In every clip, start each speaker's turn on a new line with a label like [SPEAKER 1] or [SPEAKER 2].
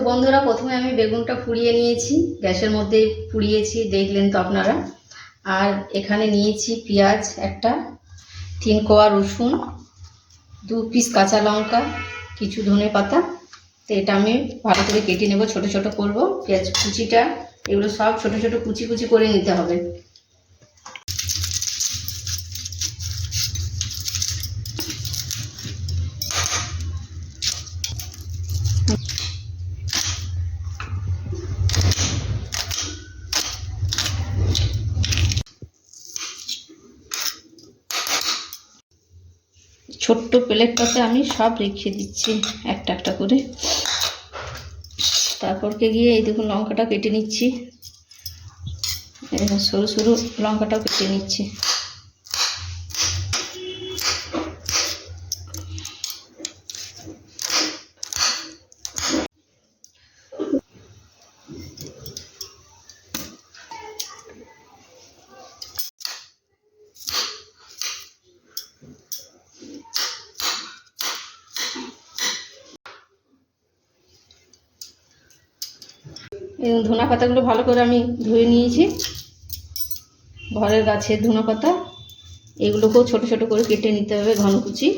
[SPEAKER 1] তো বন্ধুরা, প্রথমে আমি বেগুনটা পুড়িয়ে নিয়েছি। গ্যাসের মধ্যে পুড়িয়েছি দেখলেন তো আপনারা। আর এখানে নিয়েছি পেঁয়াজ, একটা, তিন কোয়া রসুন, দু পিস কাঁচা লঙ্কা, কিছু ধনে পাতা। তো এটা আমি ভালো করে কেটে নেব, ছোট ছোট করব। পেঁয়াজ কুচিটা, এগুলো সব ছোট ছোট কুচি কুচি করে নিতে হবে। ছোট্ট প্লেটটাতে আমি সব রেখে দিচ্ছি, একটা একটা করে। তারপরকে গিয়ে এই দেখুন লঙ্কাটা কেটে নিচ্ছি। সরু সরু লঙ্কাটাও কেটে নিচ্ছি। ধনা পাতাগুলো ভালো করে আমি ধুয়ে নিয়েছি। ঘরের গাছের ধনা পাতা, এগুলোকেও ছোট ছোট করে কেটে নিতে হবে ঘন কুচি।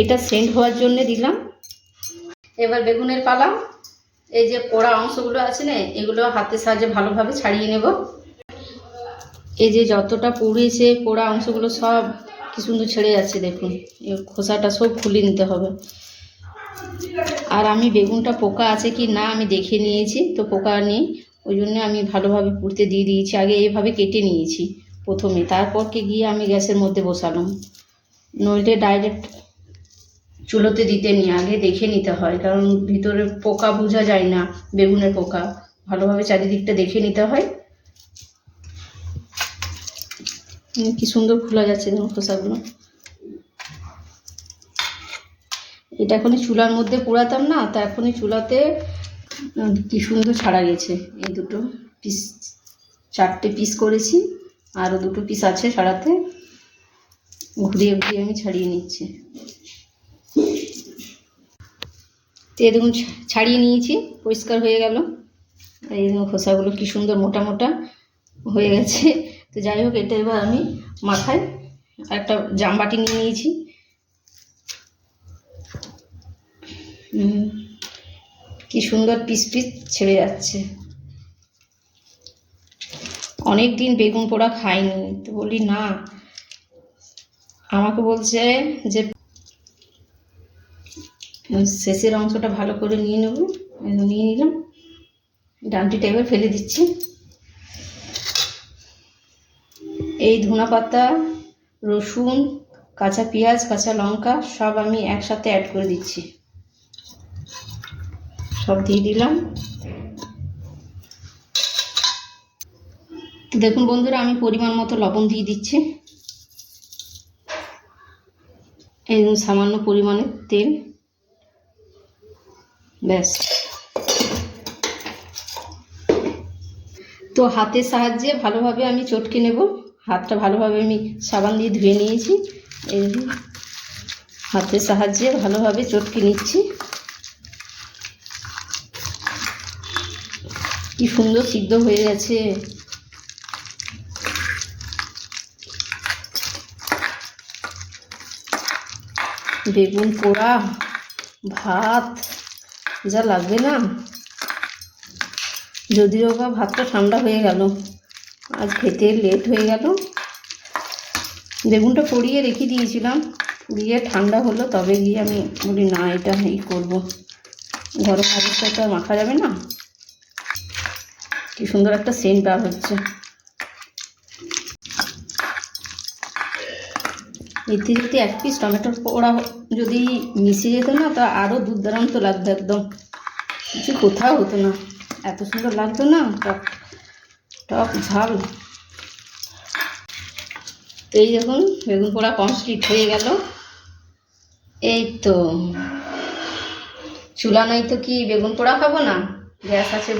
[SPEAKER 1] এটা সেন্ট হওয়ার জন্য দিলাম। এবার বেগুনের পালা, এই যে পোড়া অংশগুলো আছে না, এগুলো হাতের সাহায্যে ভালোভাবে ছাড়িয়ে নেব। এই যে যতটা পুড়েছে পোড়া অংশগুলো সব কি সুন্দর ছেড়ে যাচ্ছে দেখুন। খোসাটা সব খুলে নিতে হবে। আর আমি বেগুনটা পোকা আছে কি না আমি দেখে নিয়েছি, তো পোকা নেই। ওই জন্য আমি ভালোভাবে পুড়তে দিয়ে দিয়েছি। আগে এইভাবে কেটে নিয়েছি প্রথমে। তারপরকে গিয়ে আমি গ্যাসের মধ্যে বসালাম। নইলে ডাইরেক্ট চুলোতে দিতে নিয়ে আগে দেখে নিতে হয়, কারণ ভিতরে পোকা বোঝা যায় না, বেগুনের পোকা। ভালোভাবে চারিদিকটা দেখে নিতে হয়। কি সুন্দর খোলা যাচ্ছে দেখুন খোসাগুলো এটা এখনই চুলার মধ্যে পোড়াতাম না, তা এখনই চুলাতে কি সুন্দর ছাড়া গেছে। এই দুটো পিস চারটে পিস করেছি, আরও দুটো পিস আছে ছাড়াতে। ঘুরিয়ে ঘুরিয়ে আমি ছাড়িয়ে নিচ্ছি। তো ছা- ছাড়িয়ে নিয়েছি, পরিষ্কার হয়ে গেল। এই খোসাগুলো কি সুন্দর মোটা মোটা হয়ে গেছে। তো যাই হোক, এটা এবার আমি মাথায় একটা জামবাটি নিয়ে নিয়েছি। কি সুন্দর পিস পিস ছেড়ে যাচ্ছে। অনেক দিন বেগুন পোড়া খাইনি, তো বলি না। আমাকে বলছে যে শেষের অংশটা ভালো করে নিয়ে নেব। নিয়ে নিলাম। ডানটিটা এবার ফেলে দিচ্ছি। এই ধনা পাতা রসুন, কাঁচা পেঁয়াজ, কাঁচা লঙ্কা সব আমি একসাথে অ্যাড করে দিচ্ছি। সব দিয়ে দিলাম। দেখুন বন্ধুরা, আমি পরিমাণ মতো লবণ দিয়ে দিচ্ছি। এই সামান্য পরিমাণে তেল। ব্যাস। তো হাতের সাহায্যে ভালোভাবে আমি চটকে নেব। হাতটা ভালোভাবে আমি সাবান দিয়ে ধুয়ে নিয়েছি। এই হাতের সাহায্যে ভালোভাবে চটকে নিচ্ছি। কি সুন্দর সিদ্ধ হয়ে গেছে। বেগুন পোড়া, ভাত, যা লাগবে না। যদিও বা ভাতটা ঠান্ডা হয়ে গেল। আজ খেতে লেট হয়ে গেল। বেগুনটা পড়িয়ে রেখে দিয়েছিলাম। দিয়ে ঠান্ডা হলো, তবে গিয়ে আমি বলি, না, এটা এই করব। গরম ভাতের তো মাখা যাবে না। কি সুন্দর একটা সেন্ট বার হচ্ছে। এতে যদি এক পিস টমেটোর পোড়া যদি মিশে যেত না, তা আরও দুর্দান্ত লাগতো একদম। কিছু কোথাও হতো না। এত সুন্দর লাগতো না টক ঝাল। তো এই দেখুন, বেগুন পোড়া কমপ্লিট হয়ে গেল। এই তো। চুলা নাই তো কি বেগুন পোড়া খাব না? গ্যাস আছে।